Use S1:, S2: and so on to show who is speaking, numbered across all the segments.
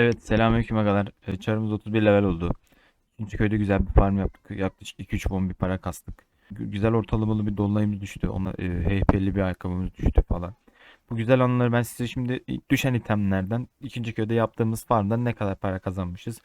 S1: Evet selamünaleyküm agalar. Ee, Çarımız 31 level oldu. İkinci köyde güzel bir farm yaptık. Yaklaşık 2-3 bon bir para kastık. Gü- Güzel ortalamalı bir dolunayımız düştü. Ona e, HP'li bir ayakkabımız düştü falan. Bu güzel anıları ben size şimdi düşen itemlerden ikinci köyde yaptığımız farmdan ne kadar para kazanmışız.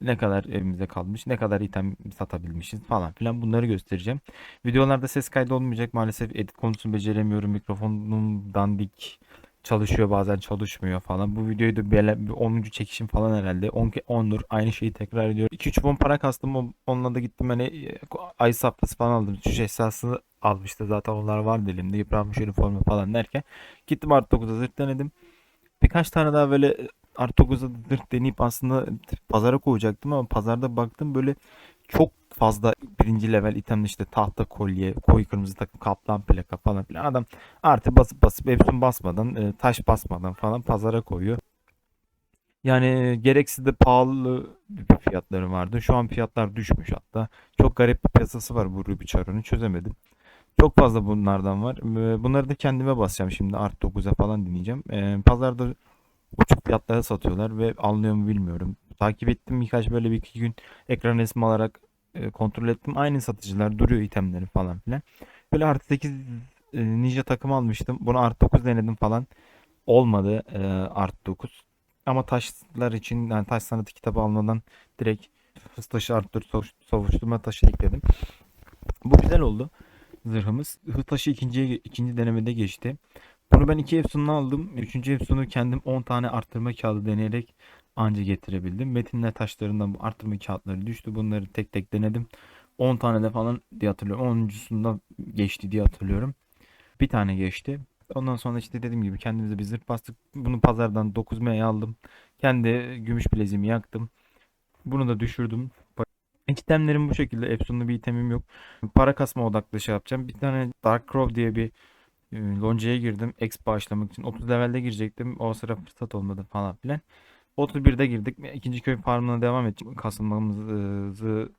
S1: Ne kadar evimize kalmış, ne kadar item satabilmişiz falan filan bunları göstereceğim. Videolarda ses kaydı olmayacak maalesef edit konusunu beceremiyorum. Mikrofonum dandik çalışıyor bazen çalışmıyor falan. Bu videoyu da böyle bir 10. çekişim falan herhalde. 10 ke 10'dur aynı şeyi tekrar ediyorum. 2-3 bon para kastım. Onunla da gittim hani e, ay saplası falan aldım. Şu esasını almıştı zaten onlar vardı elimde. Yıpranmış üniforma falan derken. Gittim Art 9'a zırt denedim. Birkaç tane daha böyle e, Art 9'a zırt deneyip aslında pazara koyacaktım ama pazarda baktım böyle çok fazla birinci level itemli işte tahta kolye, koyu kırmızı takım, kaplan plaka falan filan. Adam Artı basıp basıp hepsini basmadan, e, taş basmadan falan pazara koyuyor. Yani gereksiz de pahalı bir fiyatları vardı. Şu an fiyatlar düşmüş hatta. Çok garip bir piyasası var bu Ruby Charon'u çözemedim. Çok fazla bunlardan var. E, Bunları da kendime basacağım şimdi Art 9'a falan deneyeceğim. E, Pazarda uçuk fiyatlara satıyorlar ve alınıyor mu bilmiyorum. Takip ettim birkaç böyle bir iki gün ekran resmi alarak e, kontrol ettim. Aynı satıcılar duruyor itemleri falan filan. Böyle artı 8 e, Ninja takım almıştım. Bunu artı 9 denedim falan. Olmadı e, artı 9. Ama taşlar için yani taş sanatı kitabı almadan direkt hız taşı artı 4 savuş- savuşturma taşı ekledim. Bu güzel oldu. Zırhımız. Hız taşı ikinci, ikinci denemede geçti. Bunu ben iki Efsun'unu aldım. Üçüncü Efsun'u kendim 10 tane arttırma kağıdı deneyerek anca getirebildim. Metinler taşlarından bu arttırma kağıtları düştü. Bunları tek tek denedim. 10 tane de falan diye hatırlıyorum. 10.sunda geçti diye hatırlıyorum. Bir tane geçti. Ondan sonra işte dediğim gibi kendimize bir zırh bastık. Bunu pazardan 9 M'ye aldım. Kendi gümüş bileziğimi yaktım. Bunu da düşürdüm. İtemlerim bu şekilde. Epson'lu bir itemim yok. Para kasma odaklı şey yapacağım. Bir tane Dark Crow diye bir loncaya girdim. Exp başlamak için. 30 levelde girecektim. O sıra fırsat olmadı falan filan. 31'de girdik. İkinci köy farmına devam edeceğim. Kasılmamızı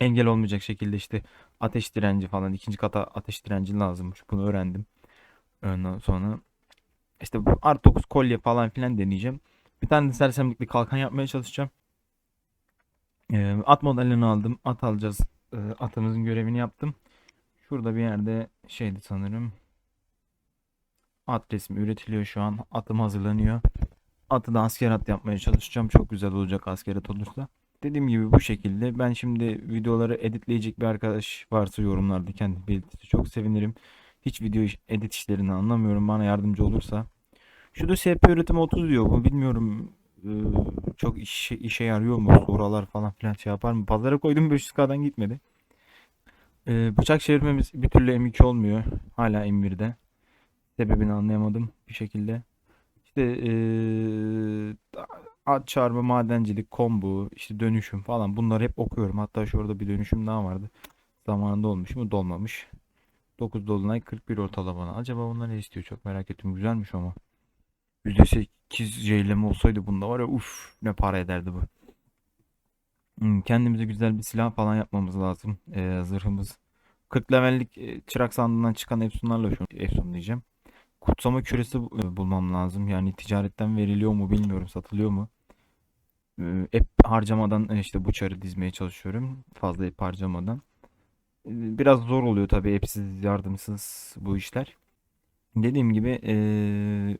S1: engel olmayacak şekilde işte ateş direnci falan ikinci kata ateş direnci lazımmış. Bunu öğrendim. Ondan sonra işte Art 9 kolye falan filan deneyeceğim. Bir tane de sersemlikli kalkan yapmaya çalışacağım. Ee, at modelini aldım. At alacağız. Ee, atımızın görevini yaptım. Şurada bir yerde şeydi sanırım. At resmi üretiliyor şu an. Atım hazırlanıyor. Atı da asker at yapmaya çalışacağım. Çok güzel olacak asker at olursa. Dediğim gibi bu şekilde. Ben şimdi videoları editleyecek bir arkadaş varsa yorumlarda kendi belirtirse çok sevinirim. Hiç video edit işlerini anlamıyorum. Bana yardımcı olursa. Şu da SP üretimi 30 diyor. Bu bilmiyorum. Ee, çok işe, işe yarıyor mu? Sorular falan filan şey yapar mı? Pazara koydum 500K'dan gitmedi. Ee, bıçak çevirmemiz bir türlü M2 olmuyor. Hala M1'de. Sebebini anlayamadım bir şekilde. İşte ee, at çağırma, madencilik, combo, işte dönüşüm falan bunları hep okuyorum. Hatta şurada bir dönüşüm daha vardı. Zamanında olmuş mu? Dolmamış. 9 dolunay 41 ortalama. Acaba bunlar ne istiyor? Çok merak ettim. Güzelmiş ama. %8 jeyleme olsaydı bunda var ya uf ne para ederdi bu. Hmm, kendimize güzel bir silah falan yapmamız lazım. Ee, zırhımız. 40 levellik e, çırak sandığından çıkan efsunlarla şu efsun diyeceğim. Kutsama küresi e, bulmam lazım. Yani ticaretten veriliyor mu bilmiyorum. Satılıyor mu? Ee, ep harcamadan e, işte bu çarı dizmeye çalışıyorum. Fazla ep harcamadan. Ee, Biraz zor oluyor tabii epsiz yardımsız bu işler. Dediğim gibi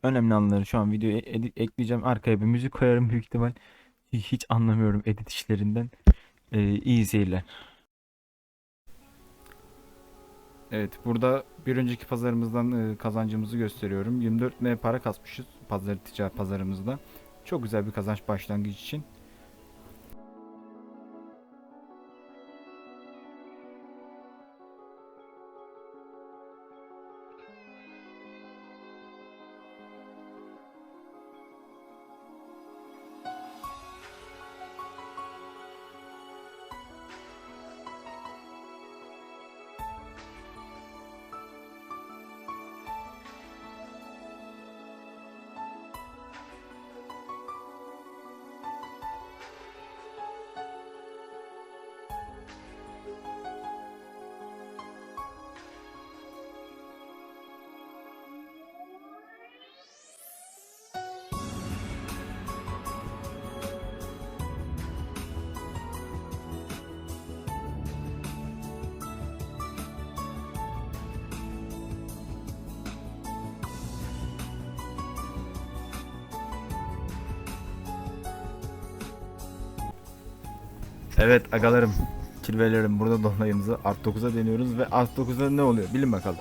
S1: önemli anları şu an videoya ekleyeceğim. Arkaya bir müzik koyarım büyük ihtimal. Hiç, anlamıyorum edit işlerinden. Eee iyi seyirler. Evet burada bir önceki pazarımızdan e, kazancımızı gösteriyorum. 24 ne para kasmışız pazar ticaret pazarımızda. Çok güzel bir kazanç başlangıç için. Evet agalarım, kirvelerim burada dolunayımızı art 9'a deniyoruz ve art 9'a ne oluyor bilin bakalım.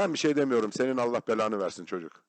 S2: Ben bir şey demiyorum. Senin Allah belanı versin çocuk.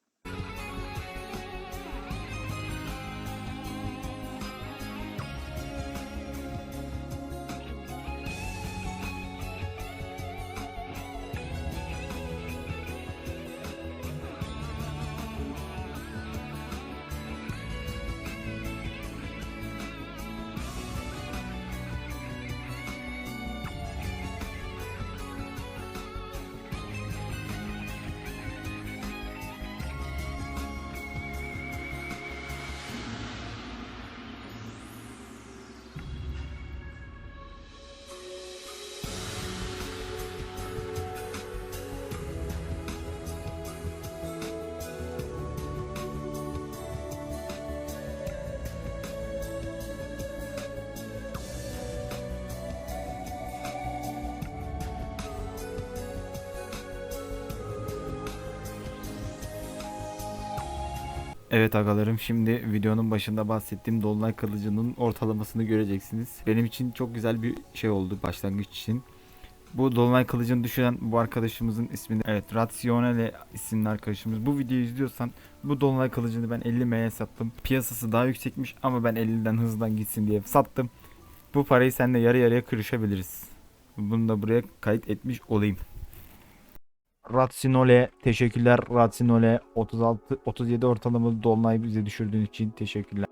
S1: Evet agalarım şimdi videonun başında bahsettiğim Dolunay Kılıcı'nın ortalamasını göreceksiniz. Benim için çok güzel bir şey oldu başlangıç için. Bu Dolunay Kılıcı'nı düşüren bu arkadaşımızın ismini evet Razionale isimli arkadaşımız. Bu videoyu izliyorsan bu Dolunay Kılıcı'nı ben 50 M'ye sattım. Piyasası daha yüksekmiş ama ben 50'den hızdan gitsin diye sattım. Bu parayı seninle yarı yarıya kırışabiliriz. Bunu da buraya kayıt etmiş olayım. Ratsinole teşekkürler Ratsinole 36 37 ortalamalı dolunay bize düşürdüğün için teşekkürler.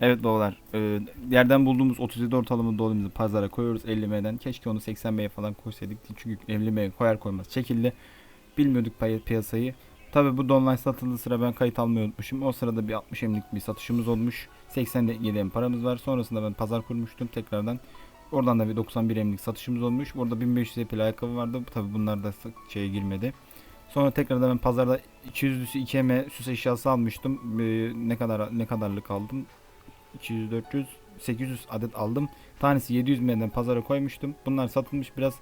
S1: Evet dolar. Ee, yerden bulduğumuz 37 ortalama dolarımızı pazara koyuyoruz 50 M'den. Keşke onu 80 M'ye falan koysaydık. Çünkü 50 M'ye koyar koymaz çekildi. Bilmiyorduk piyasayı. Tabi bu dolunay satıldığı sıra ben kayıt almayı unutmuşum. O sırada bir 60 emlik bir satışımız olmuş. 87 em paramız var. Sonrasında ben pazar kurmuştum tekrardan. Oradan da bir 91 emlik satışımız olmuş. Burada 1500 epil ayakkabı vardı. Tabi bunlar da şeye girmedi. Sonra tekrardan ben pazarda 200'lüsü 2 eme süs eşyası almıştım. Ee, ne kadar ne kadarlık aldım? 200 400 800 adet aldım. Tanesi 700 M'den pazara koymuştum. Bunlar satılmış biraz.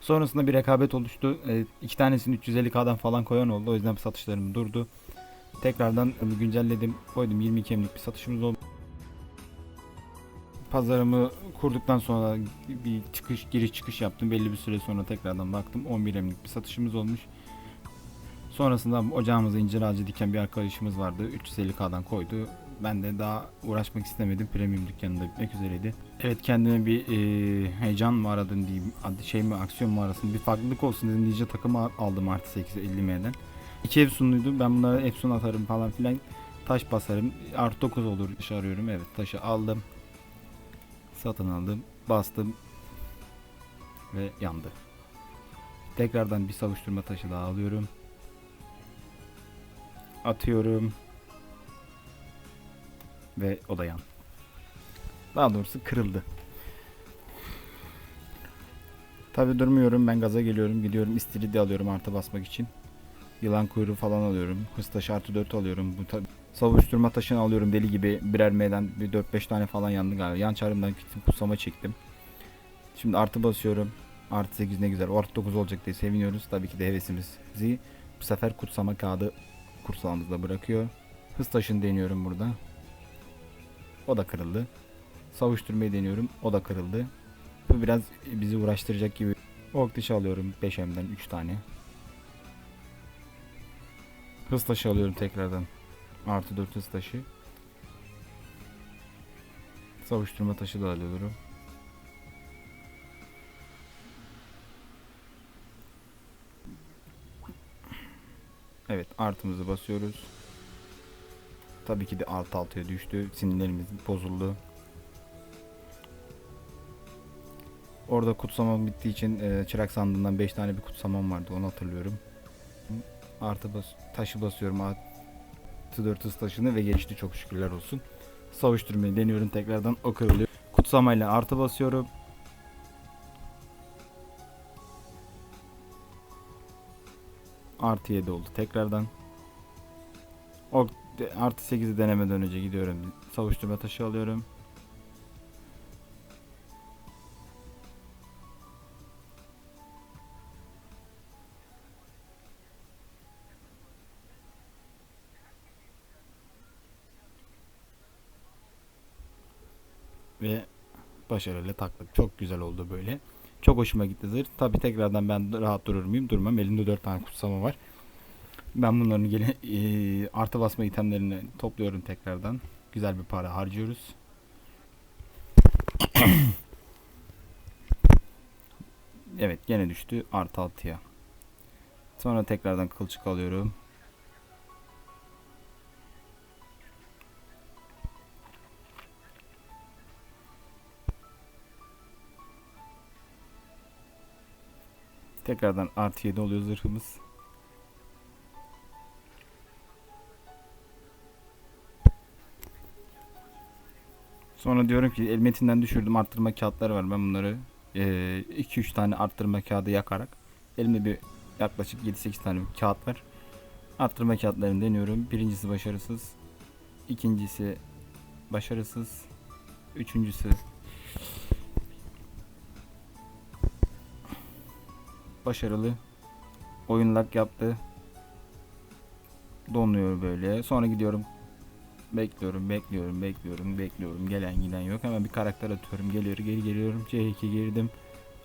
S1: Sonrasında bir rekabet oluştu. Ee, iki tanesini 350K'dan falan koyan oldu. O yüzden satışlarım durdu. Tekrardan güncelledim. Koydum 22 emlik bir satışımız oldu. Pazarımı kurduktan sonra bir çıkış giriş çıkış yaptım. Belli bir süre sonra tekrardan baktım. 11 emlik bir satışımız olmuş. Sonrasında ocağımıza incir ağacı diken bir arkadaşımız vardı. 350K'dan koydu. Ben de daha uğraşmak istemedim. Premium dükkanında bitmek üzereydi. Evet kendime bir e, heyecan mı aradım diyeyim. Şey mi aksiyon mu arasın. Bir farklılık olsun dedim. Ninja takımı al- aldım artı 8 50 M'den. İki Epson'luydu. Ben bunlara Epson atarım falan filan. Taş basarım. Artı 9 olur. Taş arıyorum. Evet taşı aldım. Satın aldım. Bastım. Ve yandı. Tekrardan bir savuşturma taşı daha alıyorum. Atıyorum. Ve o da yan. Daha doğrusu kırıldı. Tabi durmuyorum ben gaza geliyorum gidiyorum istiridye alıyorum artı basmak için. Yılan kuyruğu falan alıyorum. Hız taşı artı 4 alıyorum. Bu tabi savuşturma taşını alıyorum deli gibi birer M'den bir 4-5 tane falan yandı galiba. Yan çarımdan gittim kutsama çektim. Şimdi artı basıyorum. Artı 8 ne güzel. O artı 9 olacak diye seviniyoruz. Tabii ki de hevesimizi bu sefer kutsama kağıdı kursağımızda bırakıyor. Hız taşını deniyorum burada. O da kırıldı. Savuşturmayı deniyorum. O da kırıldı. Bu biraz bizi uğraştıracak gibi. Ok dışı alıyorum 5M'den 3 tane. Hız taşı alıyorum tekrardan. Artı 4 hız taşı. Savuşturma taşı da alıyorum. Evet artımızı basıyoruz. Tabii ki de alt altıya düştü. Sinirlerimiz bozuldu. Orada kutsamam bittiği için e, çırak sandığından 5 tane bir kutsamam vardı onu hatırlıyorum. Artı bas taşı basıyorum artı 4 hız taşını ve geçti çok şükürler olsun. Savuşturmayı deniyorum tekrardan o kırılıyor. Kutsamayla artı basıyorum. Artı 7 oldu tekrardan. O artı 8'i denemeden önce gidiyorum. Savuşturma taşı alıyorum. Başarıyla taktık. Çok güzel oldu böyle. Çok hoşuma gitti zırh. Tabi tekrardan ben rahat durur muyum? Durmam. Elimde 4 tane kutsama var. Ben bunların gene eee, artı basma itemlerini topluyorum tekrardan. Güzel bir para harcıyoruz. evet gene düştü artı 6'ya. Sonra tekrardan kılçık alıyorum. Tekrardan artı 7 oluyor zırhımız. Sonra diyorum ki elmetinden düşürdüm arttırma kağıtları var. Ben bunları 2-3 tane arttırma kağıdı yakarak elimde bir yaklaşık 7-8 tane kağıt var. Arttırma kağıtlarını deniyorum. Birincisi başarısız. ikincisi başarısız. Üçüncüsü başarılı. Oyun lag yaptı. Donuyor böyle. Sonra gidiyorum. Bekliyorum, bekliyorum, bekliyorum, bekliyorum. Gelen giden yok. Hemen bir karakter atıyorum. Geliyor, geri geliyorum. C2 girdim.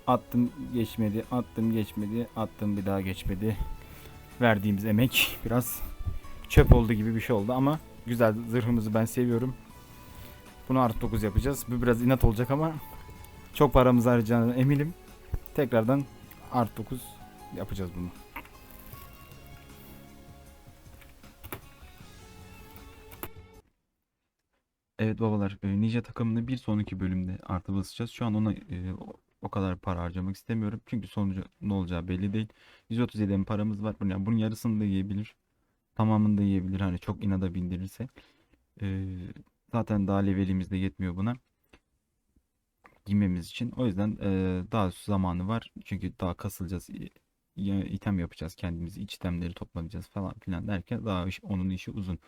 S1: Attım geçmedi. Attım geçmedi. Attım bir daha geçmedi. Verdiğimiz emek biraz çöp oldu gibi bir şey oldu ama güzel zırhımızı ben seviyorum. Bunu artı 9 yapacağız. Bu biraz inat olacak ama çok paramız harcayacağına eminim. Tekrardan Art 9 yapacağız bunu.
S3: Evet babalar, e, Ninja takımını bir sonraki bölümde artı basacağız. Şu an ona e, o, kadar para harcamak istemiyorum. Çünkü sonucu ne olacağı belli değil. 137 bin paramız var. Yani bunun yarısını da yiyebilir. Tamamını da yiyebilir. Hani çok inada bindirirse. E, zaten daha levelimiz de yetmiyor buna. Giymemiz için. O yüzden e, daha zamanı var. Çünkü daha kasılacağız. e, item yapacağız kendimizi. iç itemleri toplayacağız falan filan derken daha iş, onun işi uzun.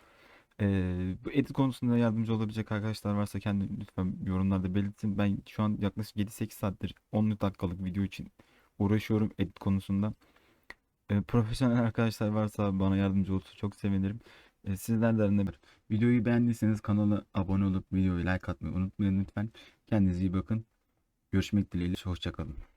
S3: Ee, bu edit konusunda yardımcı olabilecek arkadaşlar varsa kendi lütfen yorumlarda belirtin. Ben şu an yaklaşık 7-8 saattir 10 dakikalık video için uğraşıyorum edit konusunda. Ee, profesyonel arkadaşlar varsa bana yardımcı olursa çok sevinirim. Ee, sizlerden de videoyu beğendiyseniz kanala abone olup videoyu like atmayı unutmayın lütfen. Kendinize iyi bakın. Görüşmek dileğiyle. Hoşçakalın.